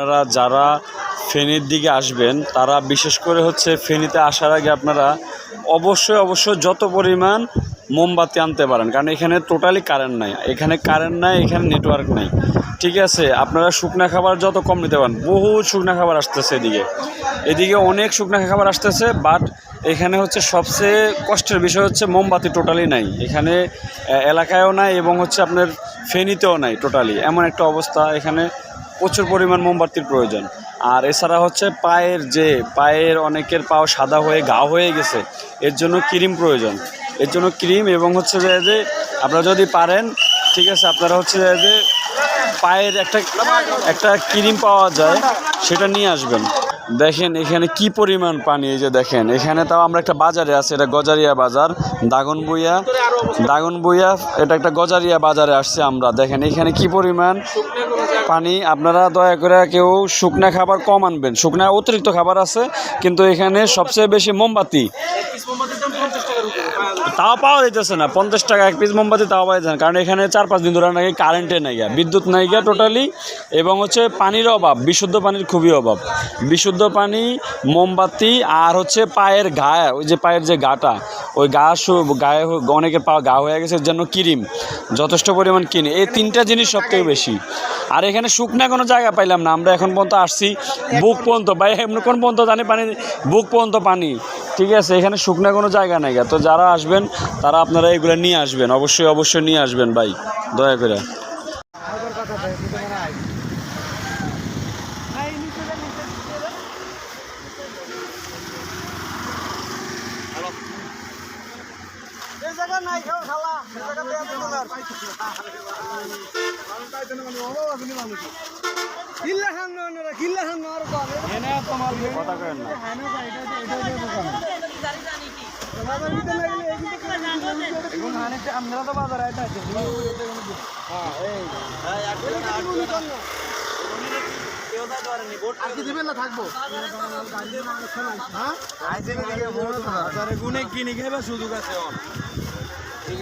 আপনারা যারা ফেনীর দিকে আসবেন, তারা বিশেষ করে হচ্ছে ফেনীতে আসার আগে আপনারা অবশ্যই অবশ্যই যত পরিমাণ মোমবাতি আনতে পারেন, কারণ এখানে টোটালি কারেন্ট নাই। এখানে কারেন্ট নাই, এখানে নেটওয়ার্ক নাই। ঠিক আছে? আপনারা শুকনা খাবার যত কম নিতে পারেন বহু শুকনা খাবার আসতেছে এদিকে। এদিকে অনেক শুকনা খাবার আসতেছে বাট এখানে হচ্ছে সবচেয়ে কষ্টের বিষয় হচ্ছে মোমবাতি টোটালি নাই। এখানে এলাকায়ও নাই এবং হচ্ছে আপনার ফেনীতেও নাই টোটালি এমন একটা অবস্থা এখানে প্রচুর পরিমাণ মোমবাতির প্রয়োজন। আর এছাড়া হচ্ছে পায়ের যে, পায়ের অনেকের পাও সাদা হয়ে ঘা হয়ে গেছে, এর জন্য ক্রিম প্রয়োজন। এর জন্য ক্রিম এবং হচ্ছে যে আপনারা যদি পারেন, ঠিক আছে, আপনারা হচ্ছে যে পায়ের একটা একটা ক্রিম পাওয়া যায়, সেটা নিয়ে আসবেন। দেখেন এখানে কি পরিমাণ পানি, এই যে দেখেন, এখানে তাও আমরা একটা বাজারে আছি, এটা গজারিয়া বাজার দাগন দাগনবুইয়া দাগনবুইয়া এটা একটা গজারিয়া বাজারে আসছে আমরা। দেখেন, এখানে কি পরিমাণ পানি? আপনারা দয়া করে কেউ শুকনা খাবার কম আনবেন। শুকনা অতিরিক্ত খাবার আছে, কিন্তু এখানে সবচেয়ে বেশি মোমবাতি। তাও পাওয়া যাইতেছে না। পঞ্চাশ টাকা এক পিস মোমবাতি তাও পাওয়া যাচ্ছে না। কারণ এখানে চার পাঁচ দিন ধরে নাকি কারেন্টে নাই গিয়া বিদ্যুৎ নাই গিয়া টোটালি এবং হচ্ছে পানির অভাব, বিশুদ্ধ পানির খুবই অভাব। বিশুদ্ধ পানি, মোমবাতি, আর হচ্ছে পায়ের ঘা, ওই যে পায়ের যে গাটা ওই গা গায়ে অনেকের পা গা হয়ে গেছে, এর জন্য ক্রিম, যথেষ্ট পরিমাণ কিনে এই তিনটা জিনিস সবথেকে বেশি। আর এখানে শুকনা কোনো জায়গা পাইলাম না, আমরা এখন পর্যন্ত আসছি বুক পর্যন্ত। বা এমন কোন পর্যন্ত জানি পানি, বুক পর্যন্ত পানি। ঠিক আছে, এখানে শুকনা কোনো জায়গা নেই। তো যারা আসবেন, তারা আপনারা এগুলো নিয়ে আসবেন, অবশ্যই অবশ্যই নিয়ে আসবেন, ভাই। দয়া করে। জায়গা নাই খাও খালা এই জায়গা দেয়া দিল না কিল্লা খান না কিল্লা খান না আর কোন কথা কেন না। বাজার ভিতরে লাগলে এই কিন্তু এখন আনেতে আমরা তো বাজার আইতা আছে। হ্যাঁ এই আজকে দিবেন না থাকব? হ্যাঁ গুনে কিনে খেবে সুযোগ আছে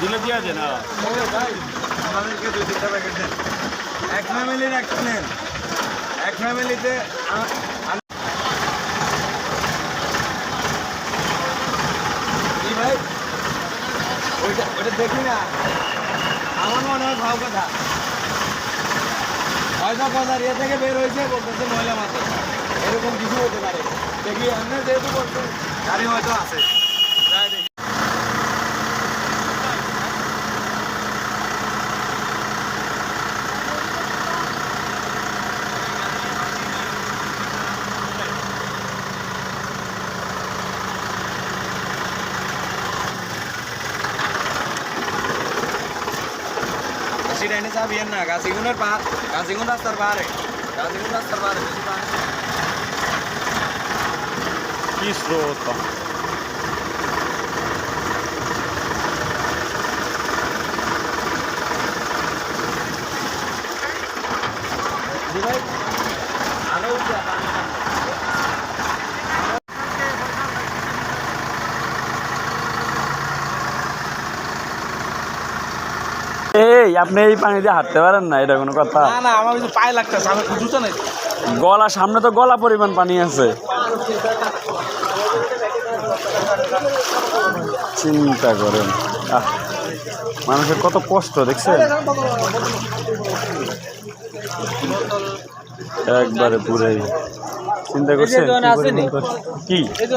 দিলে দিয়া দে না? এক ফ্যামিলির একটা নেন এক ফ্যামিলিতে ভাই ওইটা ওটা দেখি না। আমার মনে হয় ভাব কথা। হয়তো পয়সার ইয়ে থেকে বের হয়েছে, বলতেছে মহিলা মাত্র। এরকম কিছু হতে পারে। দেখি এমনি যেহেতু বলছে গাড়ি হয়তো আছে যাই দেখি। বেশি ডাইনে চাপিয়েন না গাছিগুনের পাহাড় গাছিগুন রাস্তার পাহাড়ে গাছিগুন রাস্তার পাহাড়ে বেশি পাহাড়ে কি স্রোত আপনি এই পানি দিয়ে হাঁটতে পারেন না এটা কোনো কথা। না না আমার কিন্তু পায়ে লাগতেছে আমার জুতো নেই। গলা সামনে তো গলা পরিমাণ পানি আছে। চিন্তা করেন। মানুষের কত কষ্ট দেখছেন? একবারে পুরে চিন্তা করছেন? কি তো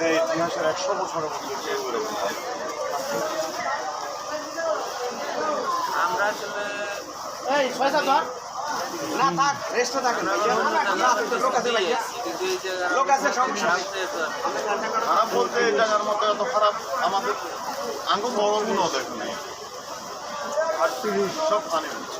এটা ইতিহাসের একশো দিলাম। আমরা আসলে এই পয়সা ধর। না থাক রেস্টে থাকে না লোক আছে ভাই কিন্তু এই যে লোক আছে সমস্যা খারাপ বলতে এই জায়গার মধ্যে এত খারাপ আমাদের আঙ্গুল বড়গুলো দেখো নেই। আটত্রিশ সব পানি হচ্ছে